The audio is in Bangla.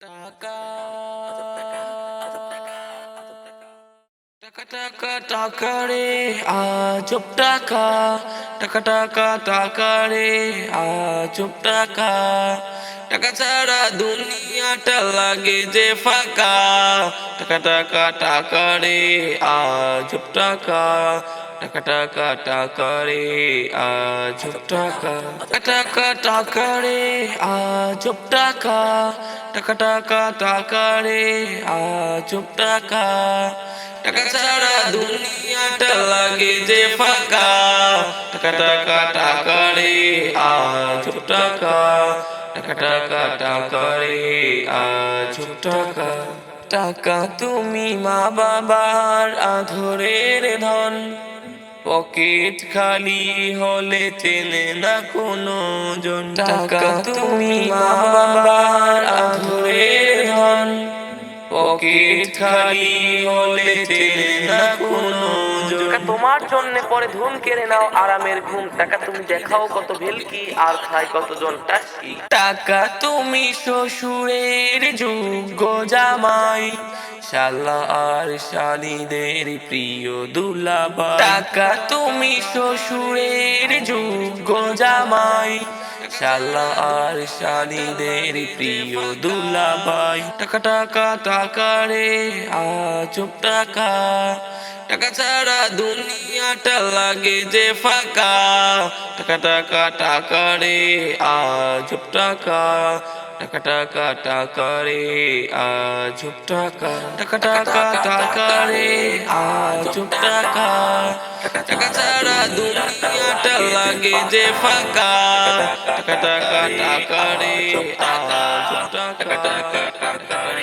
টাকা টাকা টাকা টাকা রে, আজব টাকা। টাকা টাকা টাকা রে টাকা। দুনিয়াটা লাগে যে ফাঁকা। টাকা টাকা টাকা রে, আজব টাকা। টাকা টাকা টাকা রে আজব টাকা। টাকা টাকা রে আজব টাকা। টাকা টাকা টাকা রে আজব টাকা। টাকা ছাড়া দুনিয়াটা লাগে যে ফাঁকা। টাকা টাকা টাকা রে আজব টাকা। টাকা টাকা টাকা রে আজব টাকা। টাকা তুমি মা বাবার আধরের ধন। পকেট খালি হলে চেনে না কোনো জন। টাকা তুমি মা বাবার ধন। পকেট খালি হলে চেনে না কোনো জন। তোমার জন্য পরে ধুম কেড়ে নাও আরামের ঘুম। টাকা তুমি দেখাও কত ভেলকি আর খায় কতজন টাকি টাকা তুমি শ্বশুরের যোগ্য জামাই। শালা আর শালিদের প্রিয় দুলাবা টাকা তুমি শ্বশুরের যোগ্য জামাই। শালা আর শালিদের প্রিয় দুলাবাই টাকা টাকা টাকা রে আজব টাকা। টাকা ছাড়া দুনিয়াটা লাগে যে ফাঁকা। টাকা টাকা টাকা রে আজব টাকা। টাকা টাকা টাকা রে আজব টাকা। টাকা টাকা টাকা রে আজব টাকা। টাকা ছাড়া দুনিয়াটা লাগে যে ফাঁকা। টাকা টাকা টাকা রে আজব টাকা। টাকা টাকা।